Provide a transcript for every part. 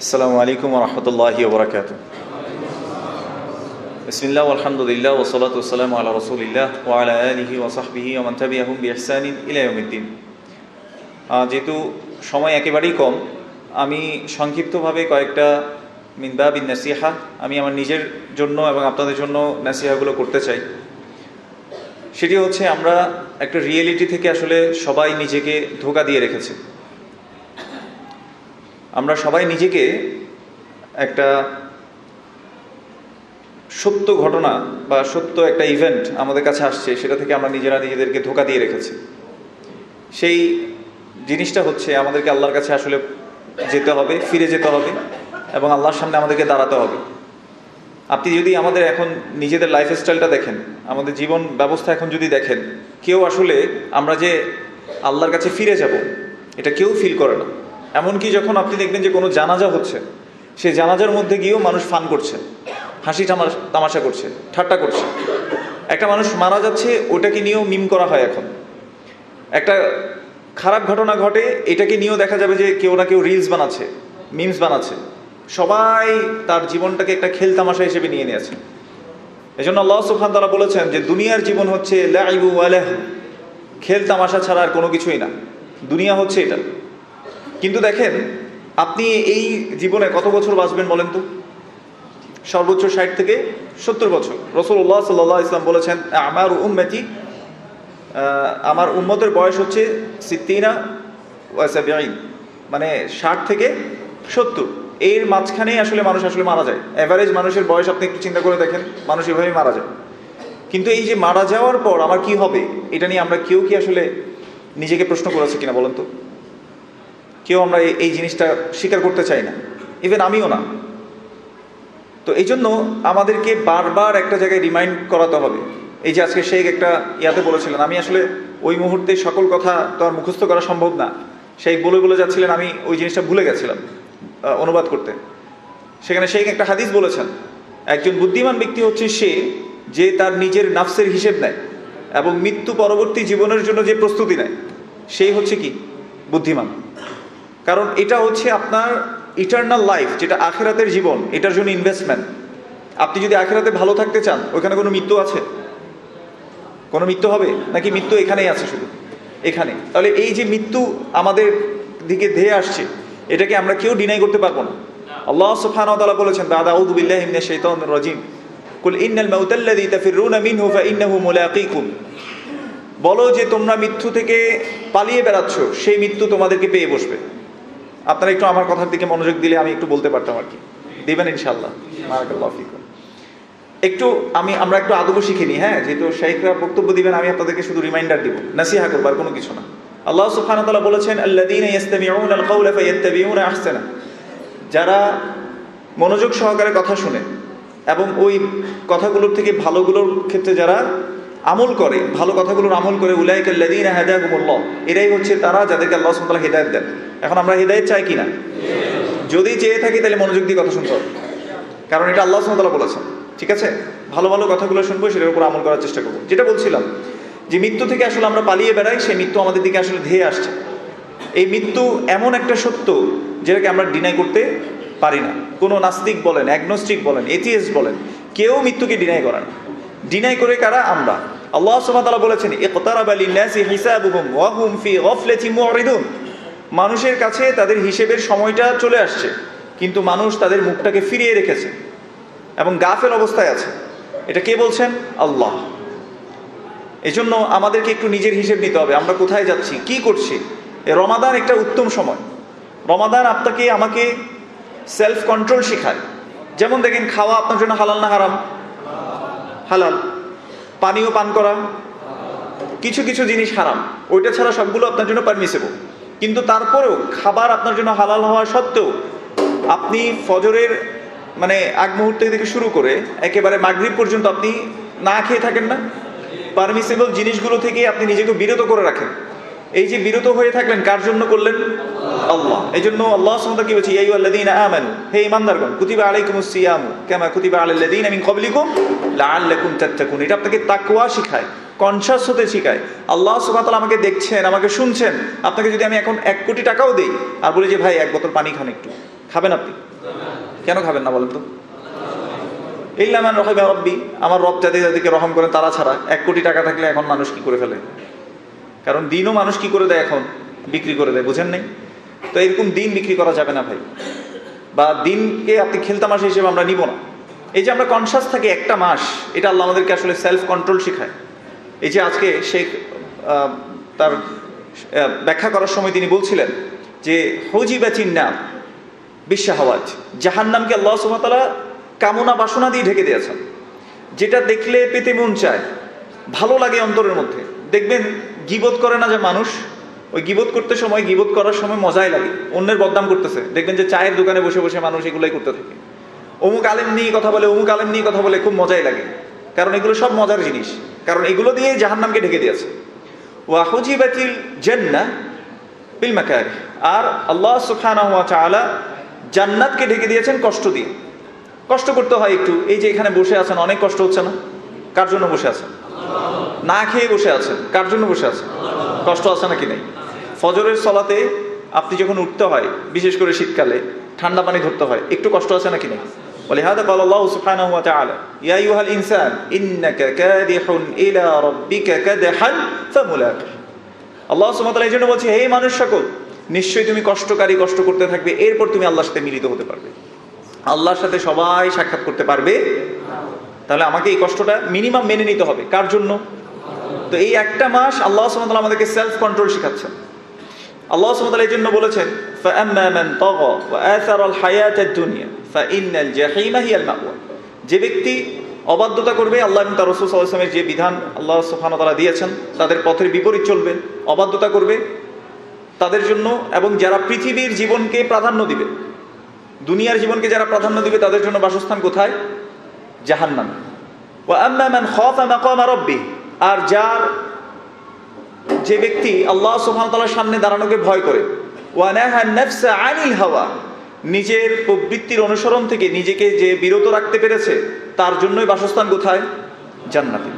আসসালামু আলাইকুম রহমতুল্লাহি ওবরাকাত বিসমিল্লাহ আলহামদুলিল্লাহ ওসলাত ওসালাম আল্লাহ রসুলিল্লাহ ওয়ালা আলিহি ওসাহবিহি ওমান তাবিআহুম বিহসানিন ইলা ইয়াউমিদ্দিন। আহ, যেহেতু সময় একেবারেই কম আমি সংক্ষিপ্তভাবে কয়েকটা মিনবা বিন নাসিহা আমি আমার নিজের জন্য এবং আপনাদের জন্য নাসিহাগুলো করতে চাই। সেটি হচ্ছে আমরা একটা রিয়েলিটি থেকে আসলে সবাই নিজেকে ধোকা দিয়ে রেখেছি। আমরা সবাই নিজেকে একটা সত্য ঘটনা বা সত্য একটা ইভেন্ট আমাদের কাছে আসছে, সেটা থেকে আমরা নিজেরা নিজেদেরকে ধোকা দিয়ে রেখেছি। সেই জিনিসটা হচ্ছে আমাদেরকে আল্লাহর কাছে আসলে যেতে হবে, ফিরে যেতে হবে এবং আল্লাহর সামনে আমাদেরকে দাঁড়াতে হবে। আপনি যদি আমাদের এখন নিজেদের লাইফস্টাইলটা দেখেন, আমাদের জীবন ব্যবস্থা এখন যদি দেখেন, কেউ আসলে আমরা যে আল্লাহর কাছে ফিরে যাব, এটা কেউ ফিল করে না। এমনকি যখন আপনি দেখবেন যে কোনো জানাজা হচ্ছে, সেই জানাজার মধ্যে গিয়েও মানুষ ফান করছে, হাসি তামা- তামাশা করছে, ঠাট্টা করছে। একটা মানুষ মারা যাচ্ছে, ওটাকে নিয়েও মিম করা হয় এখন। একটা খারাপ ঘটনা ঘটে, এটাকে নিয়েও দেখা যাবে যে কেউ না কেউ রিলস বানাচ্ছে মিমস বানাচ্ছে। সবাই তার জীবনটাকে একটা খেল তামাশা হিসেবে নিয়ে নিয়েছে। এই জন্য আল্লাহ সুফান তারা বলেছেন যে, দুনিয়ার জীবন হচ্ছে খেল তামাশা ছাড়া আর কোনো কিছুই না। দুনিয়া হচ্ছে এটা। কিন্তু দেখেন, আপনি এই জীবনে কত বছর বাঁচবেন বলেন তো? সর্বোচ্চ ষাট থেকে সত্তর বছর। রসুল্লাহ সাল্লাহ ইসলাম বলেছেন, আমার উম্মতি আমার উম্মতের বয়স হচ্ছে সিদ্দিনা মানে ষাট থেকে সত্তর। এর মাঝখানেই আসলে মানুষ আসলে মারা যায়। অ্যাভারেজ মানুষের বয়স আপনি একটু চিন্তা করে দেখেন, মানুষ এভাবেই মারা যায়। কিন্তু এই যে মারা যাওয়ার পর আমার কি হবে, এটা নিয়ে আমরা কেউ কি আসলে নিজেকে প্রশ্ন করেছি কিনা বলেন তো? কেউ আমরা এই- জিনিসটা স্বীকার করতে চাই না। ইভেন আমিও না। তো এই জন্য আমাদেরকে বারবার একটা জায়গায় রিমাইন্ড করাতে হবে। এই যে আজকে শেখ একটা ইয়াতে বলেছিলেন, আমি আসলে ওই মুহূর্তে সকল কথা তো আর মুখস্থ করা সম্ভব না। শেখ বলে বলে যাচ্ছিলেন, আমি ওই জিনিসটা ভুলে গেছিলাম অনুবাদ করতে। সেখানে শেখ একটা হাদিস বলেছেন, একজন বুদ্ধিমান ব্যক্তি হচ্ছে সে যে তার নিজের নাফসের হিসেব নেয় এবং মৃত্যু পরবর্তী জীবনের জন্য যে প্রস্তুতি নেয় সেই হচ্ছে কি? বুদ্ধিমান। কারণ এটা হচ্ছে আপনার ইটার্নাল লাইফ যেটা আখেরাতের জীবন, এটার জন্য ইনভেস্টমেন্ট আপনি যদি আখেরাতে ভালো থাকতে চান ওখানে কোনো মৃত্যু আছে? কোনো মৃত্যু হবে? নাকি মৃত্যু এখানেই আছে শুধু? এখানে। তাহলে এই যে মৃত্যু আমাদের দিকে ধেয়ে আসছে, এটাকে আমরা কেউ ডিনাই করতে পারব না। আল্লাহ তাআলা বলেছেন, বাদা আউযু বিল্লাহি মিনাশ শাইতানির রাজিম। কুল ইন্নাল মাউতাল্লাযী তাফিররুনা মিনহু ফাইন্নাহু মুলাকীকুম। বলো যে তোমরা মৃত্যু থেকে পালিয়ে বেড়াচ্ছ, সেই মৃত্যু তোমাদেরকে পেয়ে বসবে। আপনারা একটু আমার কথার দিকে মনোযোগ দিলে আমি একটু বলতে পারতাম আর কি। দিবেন ইনশাল্লাহ বারাকাল্লাহু ফিকুম। একটু আমি, আমরা একটু আদব শিখে নিই হ্যাঁ? যেহেতু শাইখরা বক্তব্য দিবেন, আমি আপনাদেরকে শুধু রিমাইন্ডার দিব। নাসিহা করব আর কোনো কিছু না। আল্লাহ সুবহানাহু তাআলা বলেছেন, আল্লাযীনা ইয়াস্তামিউনা আল কাওলা ফায়াত্তাবিউনা আহসানা। যারা মনোযোগ সহকারে কথা শুনে এবং ওই কথাগুলোর থেকে ভালোগুলোর ক্ষেত্রে যারা আমল করে, ভালো কথাগুলোর আমল করে উলাইকাল্লাযীনা হাদাহুমুল্লাহ এরাই হচ্ছে তারা যাদেরকে আল্লাহ সুবহানাহু হেদায়েত দেন। এখন আমরা হেদায়েত চাই কিনা? যদি চেয়ে থাকি তাহলে মনোযোগ দিয়ে কথা শুনতে হবে কারণ এটা আল্লাহ সুমতলা বলেছেন, ঠিক আছে? ভালো ভালো কথাগুলো শুনব, সেটার উপর আমল করার চেষ্টা করব। যেটা বলছিলাম যে মৃত্যু থেকে আসলে আমরা পালিয়ে বেড়াই, সেই মৃত্যু আমাদের দিকে আসলে ধেয়ে আসছে। এই মৃত্যু এমন একটা সত্য যেটাকে আমরা ডিনাই করতে পারি না। কোনো নাস্তিক বলেন অ্যাগনোস্টিক বলেন এথিএস বলেন, কেউ মৃত্যুকে ডিনাই করে ডিনাই করে কারা? আমরা। আল্লাহ সুবহানাহু বলেছেন, ইকতারাবা লিন-নাসি হিসাবুহুম ওয়া হুম ফি গাফলাতিন মুরিদুন। মানুষের কাছে তাদের হিসেবের সময়টা চলে আসছে, কিন্তু মানুষ তাদের মুখটাকে ফিরিয়ে রেখেছে এবং গাফেল অবস্থায় আছে। এটা কে বলছেন? আল্লাহ। এজন্য আমাদেরকে একটু নিজের হিসেব নিতে হবে, আমরা কোথায় যাচ্ছি, কি করছি? রমাদান একটা উত্তম সময়। রমাদান আপনাকে, আমাকে সেলফ কন্ট্রোল শেখায়। যেমন দেখেন, খাওয়া আপনার জন্য হালাল না হারাম? হালাল। পানীয় পান করা? কিছু কিছু জিনিস হারাম। ওইটা ছাড়া সবগুলো আপনার জন্য পারমিসেবল কিন্তু তারপরেও খাবার আপনার জন্য হালাল হওয়া সত্ত্বেও আপনি ফজরের মানে আগ মুহূর্তে থেকে শুরু করে একেবারে মাগরিব পর্যন্ত আপনি না খেয়ে থাকেন না? পারমিসেবল জিনিসগুলো থেকে আপনি নিজেকে বিরত করে রাখেন। এই যে বিরত হয়ে থাকলেন, কার জন্য করলেন? আল্লাহ। এই জন্য আল্লাহ সুবহানাহু কি বলছে আমানু হে ঈমানদারগণ, কুতিবা আলাইকুমুস সিয়ামু কামা কুতিবা আলাল লাযীনা মিন ক্বাবলিকুম লাআল্লাকুম তাত্তাকুন এটা আপনাকে তাকওয়া শেখায়। কনসাস হতে শিখায়। আল্লাহ সুবহানাহু আমাকে দেখছেন, আমাকে শুনছেন। আপনাকে যদি আমি এখন এক কোটি টাকাও দিই, আর বলি যে, ভাই, এক বোতল পানি খান একটু। খাবেন আপনি? কেন খাবেন না বলেন তো? ইল্লামান রহিমা রব্বি, আমার রব যাদের যাদেরকে রহম করেন, তারা ছাড়া এক কোটি টাকা থাকলে এখন মানুষ কি করে ফেলে? কারণ দিনও মানুষ কি করে দেয় এখন? বিক্রি করে দেয়, বুঝেন নাই? তো এরকম দিন বিক্রি করা যাবে না, ভাই। বা দিনকে আপনি খেলতামাশা হিসেবে আমরা নিব না। এই যে আমরা কনসাস থাকি একটা মাস, এটা আল্লাহ আমাদেরকে আসলে সেলফ কন্ট্রোল শেখায়। এই যে আজকে শেখ তার ব্যাখ্যা করার সময় তিনি বলছিলেন যে হজি বা চিন্না বিশ্বাহাওয়াজ জাহান্নামকে আল্লাহ সুমতালা কামনা বাসনা দিয়ে ঢেকে দিয়েছেন। যেটা দেখলে পেতে মন চায়, ভালো লাগে অন্তরের মধ্যে। দেখবেন গিবোধ করে না যে মানুষ, ওই গিবোধ করতে সময় গিবোধ করার সময় মজাই লাগে। অন্যের বদনাম করতেছে। দেখবেন যে চায়ের দোকানে বসে বসে মানুষ এগুলোই করতে থাকে। অমুক আলেম নিয়ে কথা বলে, অমুক আলেম নিয়ে কথা বলে খুব মজাই লাগে। কারণ এগুলো সব মজার জিনিস। কারণ এগুলো দিয়ে জাহান্নামকে ঢেকে দিয়েছে। ওয়াহুজিবাতিল জান্নাহ বিল মাকারি। আর আল্লাহ সুবহানাহু ওয়া তাআলা জান্নাতকে ঢেকে দিয়েছেন কষ্ট দিয়ে। কষ্ট করতে হয় একটু। এই যে এখানে বসে আছেন, অনেক কষ্ট হচ্ছে না? কার জন্য বসে আছেন? না খেয়ে বসে আছেন। কার জন্য বসে আছেন? কষ্ট আছে নাকি নেই? ফজরের সলাতে আপনি যখন উঠতে হয়, বিশেষ করে শীতকালে, ঠান্ডা পানি ধরতে হয়, একটু কষ্ট আছে নাকি নেই? ولهذا قال الله سبحانه وتعالى يا أيها الإنسان إنك كادح إلى ربك كدحا فملاقه আল্লাহ সুমতাল এই জন্য বলছে হে মানুষ সকল নিশ্চয়ই তুমি কষ্টকারী কষ্ট করতে থাকবে এরপর তুমি আল্লাহর সাথে মিলিত হতে পারবে আল্লাহর সাথে সবাই সাক্ষাৎ করতে পারবে তাহলে আমাকে এই কষ্টটা মিনিমাম মেনে নিতে হবে কার জন্য তো এই একটা মাস আল্লাহ সুমতাল আমাদেরকে সেলফ কন্ট্রোল শেখাচ্ছেন আল্লাহ সুমতাল এই জন্য বলেছেন যে ব্যক্তি অবাধ্যতা করবে, আল্লাহ এবং তার রসুল যে বিধান আল্লাহ সুফানতালা দিয়েছেন, তাদের পথের বিপরীত চলবে, অবাধ্যতা করবে, তাদের জন্য এবং যারা পৃথিবীর জীবনকে প্রাধান্য দিবে, দুনিয়ার জীবনকে যারা প্রাধান্য দিবে, তাদের জন্য বাসস্থান কোথায়? জাহান্নাম। ও আম্মা মান খফ আমা কম আর যার যে ব্যক্তি আল্লাহ ওয়া সামনে দাঁড়ানোকে ভয় করে আনিল হাওয়া, নিজের প্রবৃত্তির অনুসরণ থেকে নিজেকে যে বিরত রাখতে পেরেছে, তার জন্যই বাসস্থান কোথায়? জান্নাতে।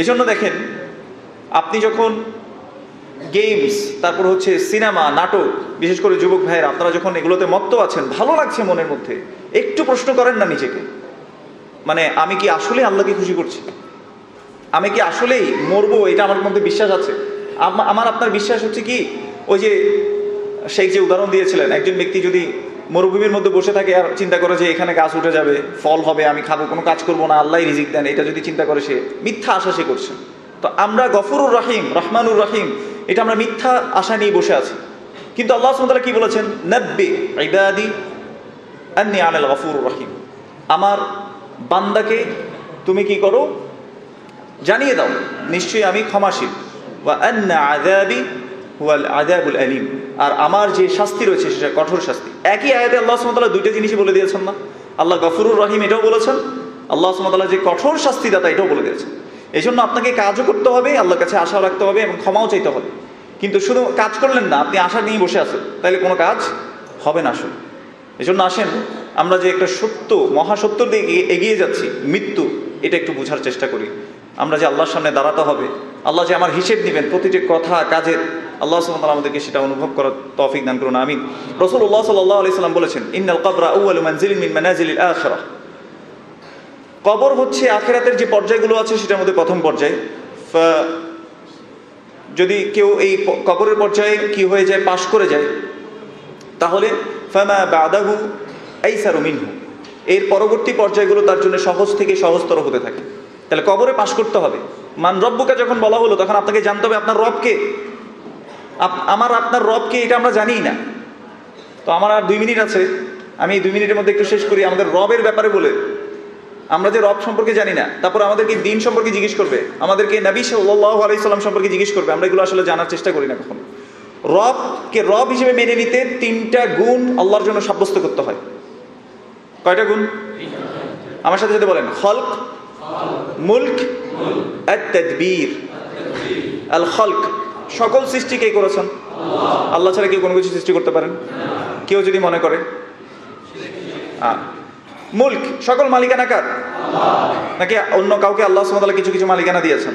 এই জন্য দেখেন, আপনি যখন গেমস, তারপর হচ্ছে সিনেমা, নাটক, বিশেষ করে যুবক ভাইয়ের, আপনারা যখন এগুলোতে মত্ত আছেন, ভালো লাগছে মনের মধ্যে, একটু প্রশ্ন করেন না নিজেকে মানে আমি কি আসলে আল্লাহকে খুশি করছি? আমি কি আসলেই মরবো? এটা আমার মধ্যে বিশ্বাস আছে। আমার আপনার বিশ্বাস হচ্ছে কি, ওই যে শেখ যে উদাহরণ দিয়েছিলেন, একজন ব্যক্তি যদি মরুভূমির মধ্যে বসে থাকে আর চিন্তা করে যে এখানে গাছ উঠে যাবে, ফল হবে, আমি খাব, কোনো কাজ করব না আল্লাহ রিজিক দেন, এটা যদি চিন্তা করে সে, মিথ্যা আশা সে করছে। তো আমরা গফুরুর রাহিম, রহমানুর রাহিম, এটা আমরা মিথ্যা আশা নিয়ে বসে আছি। কিন্তু আল্লাহ সুমতালা কি বলেছেন? নব্বে ইবাদি আন্নি আনাল রহিম। আমার বান্দাকে তুমি কি করো? জানিয়ে দাও, নিশ্চয়ই আমি ক্ষমাশীল। আর আমার যে শাস্তি রয়েছে সেটা কঠোর শাস্তি। একই আয়াতে আল্লাহ ওয়া দুইটা জিনিসই বলে দিয়েছেন না? আল্লাহ গফুরুর রহিম এটাও বলেছেন, আল্লাহ ওয়া যে কঠোর শাস্তি দাতা এটাও বলে দিয়েছেন। এই জন্য আপনাকে কাজও করতে হবে, আল্লাহর কাছে আশা রাখতে হবে এবং ক্ষমাও চাইতে হবে। কিন্তু শুধু কাজ করলেন না, আপনি আশা নিয়ে বসে আছেন। তাহলে কোনো কাজ হবে না আসলে। এই জন্য আসেন, আমরা যে একটা সত্য মহাসত্যর দিকে এগিয়ে যাচ্ছি, মৃত্যু, এটা একটু বোঝার চেষ্টা করি। আমরা যে আল্লাহর সামনে দাঁড়াতে হবে আল্লাহ যে আমার হিসেব নেবেন প্রতিটি কথা, কাজের, আল্লাহ সাল্লাম আমাদেরকে সেটা অনুভব করার তৌফিক দান করুন, আমিন। রসুল্লাহ সাল্লাহ আলি সাল্লাম বলেছেন, ইন্নাল কবরা আউয়ালু মানজিলিন মিন মানাজিলিল আখিরাহ। কবর হচ্ছে আখেরাতের যে পর্যায়গুলো আছে সেটার মধ্যে প্রথম পর্যায়। যদি কেউ এই কবরের পর্যায়ে কি হয়ে যায়, পাশ করে যায়, তাহলে ফামা বাদাহু আইসারু মিনহু। এর পরবর্তী পর্যায়গুলো তার জন্য সহজ থেকে সহজতর হতে থাকে। তাহলে কবরে পাশ করতে হবে। মান রব্বকে যখন বলা হলো, তখন আপনাকে জানতে হবে আপনার রবকে। আমার আপনার রবকে এটা আমরা জানিই না। তো আমার আর দুই মিনিট আছে। আমি এই দুই মিনিটের মধ্যে একটু শেষ করি। আমাদের রবের ব্যাপারে বলে। আমরা যে রব সম্পর্কে জানি না, তারপর আমাদেরকে দিন সম্পর্কে জিজ্ঞেস করবে। আমাদেরকে নবী সাল্লাহ আলাইসাল্লাম সম্পর্কে জিজ্ঞেস করবে। আমরা এগুলো আসলে জানার চেষ্টা করি না কখনো। রবকে রব হিসেবে মেনে নিতে তিনটা গুণ আল্লাহর জন্য সাব্যস্ত করতে হয়। কয়টা গুণ? আমার সাথে সাথে বলেন। খলক, মুল্ক তদ্বীর আল খলক সকল সৃষ্টি কে করেছেন। আল্লাহ ছাড়া কেউ কোনো কিছু সৃষ্টি করতে পারেন। কেউ যদি মনে করে। মুল্ক, সকল মালিকানা কার নাকি অন্য কাউকে আল্লাহ সুমতাল্লাহ কিছু কিছু মালিকানা দিয়েছেন?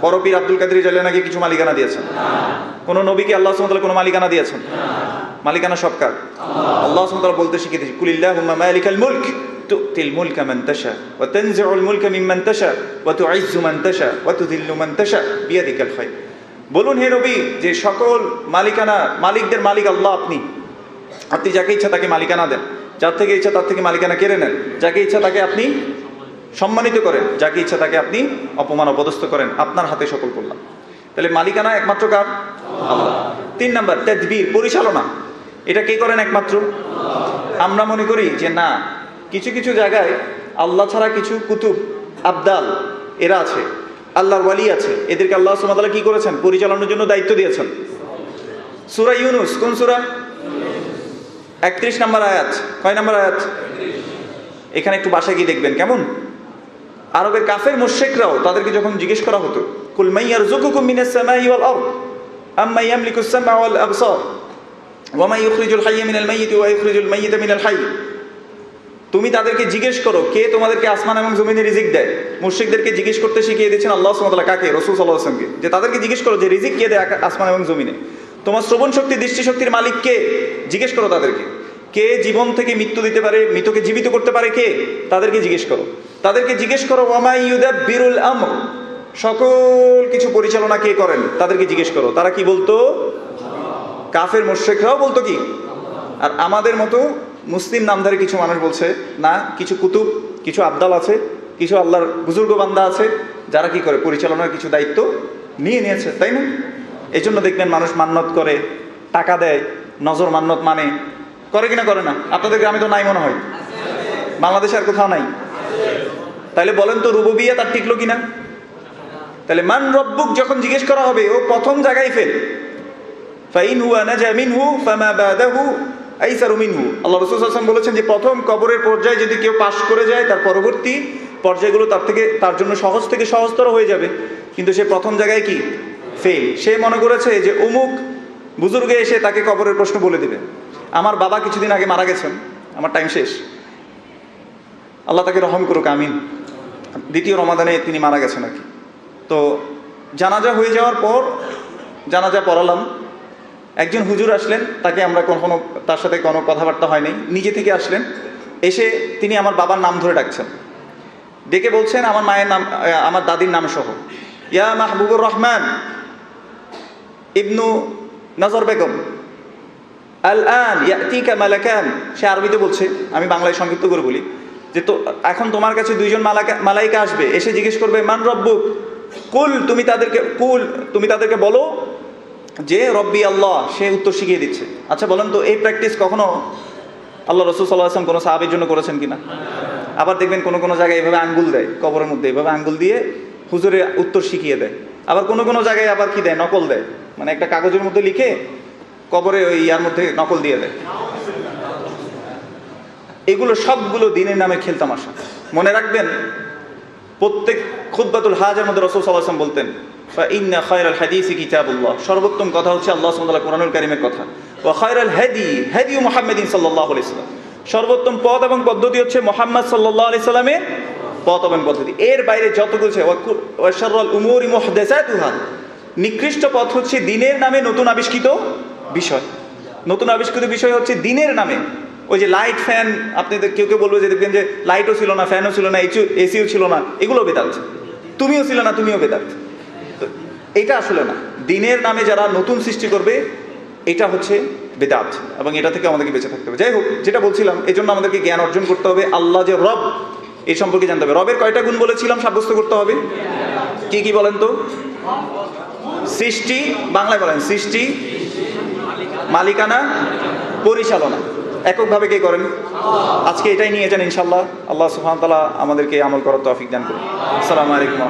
বড় পীর আব্দুল কাদের জালিয়া নাকি কিছু মালিকানা দিয়েছেন? কোন নবীকে আল্লাহ সুমতাল্লাহ কোনো মালিকানা দিয়েছেন? মালিকানা সব কার? আল্লাহ সুবহানাহু বলতে শিখিয়ে দিয়েছে কুলিল্লাহুম্মা মালিকাল মুলক। তাশা ওয়া তানজি'ুল মুলকা মিম্মান তাশা ওয়া তু'ইজ্জু মান তাশা ওয়া তুযিল্লু মান তাশা বিয়াদিকাল খায়র বলুন হে নবী যে সকল মালিকানা, মালিকদের মালিক আল্লাহ আপনি। আপনি যাকে ইচ্ছা তাকে মালিকানা দেন। যার থেকে ইচ্ছা তার থেকে মালিকানা কেড়ে নেন। যাকে ইচ্ছা তাকে আপনি সম্মানিত করেন। যাকে ইচ্ছা তাকে আপনি অপমান অপদস্থ করেন। আপনার হাতে সকল করলাম। তাহলে মালিকানা একমাত্র কার? আল্লাহ। তিন নাম্বার, তেদবির, পরিচালনা। এটা কে করেন একমাত্র? আমরা মনে করি যে না কিছু কিছু জায়গায় আল্লাহ ছাড়া কিছু কুতুব, আবদাল, এরা আছে। আল্লাহর ওয়ালি আছে। এদেরকে আল্লাহ সুমাতালা কি করেছেন? পরিচালনার জন্য দায়িত্ব দিয়েছেন। সুরা ইউনুস, কোন সুরা? একত্রিশ নম্বর আয়াত। কয় নম্বর আয়াত? এখানে একটু বাসায় গিয়ে দেখবেন। কেমন? আরবের কাফের মুশরিকরাও তাদেরকে যখন জিজ্ঞেস করা হতো, কুল মাইয়ার জুকুকুম মিনাস সামাই ওয়াল আরদ আম্মা ইয়ামলিকুস সামা ওয়াল আবসার ইউখরিজুল হাইয়্য মিনাল মাইয়িতি ওয়া ইউখরিজুল মাইয়িতা মিনাল হাইয়্য তুমি তাদেরকে জিজ্ঞেস করো, কে তোমাদেরকে আসমান এবং জমিনে রিজিক দেয়? মুশরিকদেরকে জিজ্ঞেস করতে শিখিয়ে দিয়েছেন আল্লাহ তাআলা কাকে? রসুল সাল্লাল্লাহু আলাইহি ওয়াসাল্লামকে। যে তাদেরকে জিজ্ঞেস করো যে রিজিক কে দেয় আসমান এবং জমিনে? তোমার শ্রবণ শক্তি, দৃষ্টিশক্তির মালিক কে? জিজ্ঞেস করো তাদেরকে। কে জীবন থেকে মৃত্যু দিতে পারে, মৃতকে জীবিত করতে পারে কে? তাদেরকে জিজ্ঞেস করো। তাদেরকে জিজ্ঞেস করো, ওয়ামাই ইউদাব্বিরুল আমর? সকল কিছু পরিচালনা কে করেন? তাদেরকে জিজ্ঞেস করো। তারা কি বলতো? কাফের মোশেকরাও বলতো কি? আর আমাদের মতো মুসলিম নামধারী কিছু মানুষ বলছে, না, কিছু কুতুব, কিছু আবদাল আছে, কিছু আল্লাহর বুজুর্গ বান্দা আছে, যারা কি করে পরিচালনার কিছু দায়িত্ব নিয়ে নিয়েছে, তাই না? এই জন্য দেখবেন মানুষ মান্নত করে, টাকা দেয়, নজর মান্নত মানে করে কিনা করে না? আপনাদের গ্রামে তো নাই মনে হয়? বাংলাদেশে আর কোথাও নাই? তাহলে বলেন তো রুববিয়া তার টিকলো কিনা? তাহলে মান রব্বুক যখন জিজ্ঞেস করা হবে, ও প্রথম জায়গায় ফেল। ফাইন হুয়া নাজা মিনহু, ফামা বাদাহু আইসারু মিনহু। আল্লাহ রাসূল ওয়াসাল্লাম বলেছেন যে, প্রথম কবরের পর্যায়ে যদি কেউ পাশ করে যায়, তার পরবর্তী পর্যায়গুলো তার থেকে, তার জন্য সহজ থেকে সহজতর হয়ে যাবে। কিন্তু সে প্রথম জায়গায় কি? ফেল সে মনে করেছে যে, অমুক বুজুর্গে এসে তাকে কবরের প্রশ্ন বলে দিবে। আমার বাবা কিছুদিন আগে মারা গেছেন। আমার টাইম শেষ। আল্লাহ তাকে রহম করুক, আমিন। দ্বিতীয় রমাদানে তিনি মারা গেছেন আর কি। তো, জানাজা হয়ে যাওয়ার পর, জানাজা পড়ালাম। একজন হুজুর আসলেন, তাকে আমরা কখনো তার সাথে কোনো কথাবার্তা হয়নি, নিজে থেকে আসলেন, এসে তিনি আমার বাবার নাম ধরে ডাকছেন। ডেকে বলছেন, আমার মায়ের নাম আমার দাদির নাম সহ ইয়া মাহবুবুর রহমান ইবনু নজর বেগম আল আন ইয়াতিকা মালাকান। সে আরবিতে বলছে, আমি বাংলায় সংক্ষিপ্ত করে বলি, যে তো, এখন তোমার কাছে দুইজন মালাকা, মালাইকা আসবে। এসে জিজ্ঞেস করবে, মান রব্বুক? কুল, তুমি তাদেরকে, কুল, তুমি তাদেরকে বলো যে রব্বি আল্লাহ, সে উত্তর শিখিয়ে দিচ্ছে। আচ্ছা বলেন তো, এই প্র্যাকটিস কখনো আল্লাহ রসুল সাল্লাহ আসলাম কোনো সাহাবির জন্য করেছেন কিনা? আবার দেখবেন কোনো কোনো জায়গায় এভাবে আঙ্গুল দেয়, কবরের মধ্যে এভাবে আঙ্গুল দিয়ে হুজুরে উত্তর শিখিয়ে দেয়। আবার কোনো কোনো জায়গায় আবার কি দেয়? নকল দেয়। মানে একটা কাগজের মধ্যে লিখে কবরে ওই ইয়ার মধ্যে নকল দিয়ে দেয়। এগুলো সবগুলো দিনের নামে খেলতামাশা মনে রাখবেন, প্রত্যেক খুদ্বাতুল হাজের মধ্যে রসুল সাল্লাম বলতেন সর্বোত্তম কথা হচ্ছে আল্লাহ সুবহানাহু কোরআনুল কারিমের কথা। ও খয়রাল হাদি হাদি মুহাম্মাদিন সাল্লাল্লাহু আলাইহি সাল্লাম সর্বোত্তম পথ এবং পদ্ধতি হচ্ছে মোহাম্মদ আলাইহি সাল্লামের পথ এবং পদ্ধতি। এর বাইরে যত কিছু ওয়াশারুল উমুরি মুহদাসাতুহা। নিকৃষ্ট পথ হচ্ছে দিনের নামে নতুন আবিষ্কৃত বিষয়। নতুন আবিষ্কৃত বিষয় হচ্ছে দিনের নামে। ওই যে লাইট ফ্যান, আপনি কেউ কেউ বলবে যে, দেখবেন যে, লাইটও ছিল না, ফ্যানও ছিল না এসিও ছিল না। এগুলো বেদাত তুমিও ছিল না, তুমিও বেদাত তো এটা আসলে না। দিনের নামে যারা নতুন সৃষ্টি করবে, এটা হচ্ছে বেদাত এবং এটা থেকে আমাদেরকে বেঁচে থাকতে হবে। যাই হোক, যেটা বলছিলাম এই জন্য আমাদেরকে জ্ঞান অর্জন করতে হবে। আল্লাহ যে রব এই সম্পর্কে জানতে হবে। রবের কয়টা গুণ বলেছিলাম, সাব্যস্ত করতে হবে? কি কি বলেন তো? সৃষ্টি, বাংলায় বলেন, সৃষ্টি, মালিকানা, পরিচালনা। এককভাবে কে করেন? আজকে এটাই নিয়ে যান ইনশাল্লাহ আল্লাহ সুহান তালা আমাদেরকে আমল করার তৌফিক দান করুন। আসসালামু আলাইকুম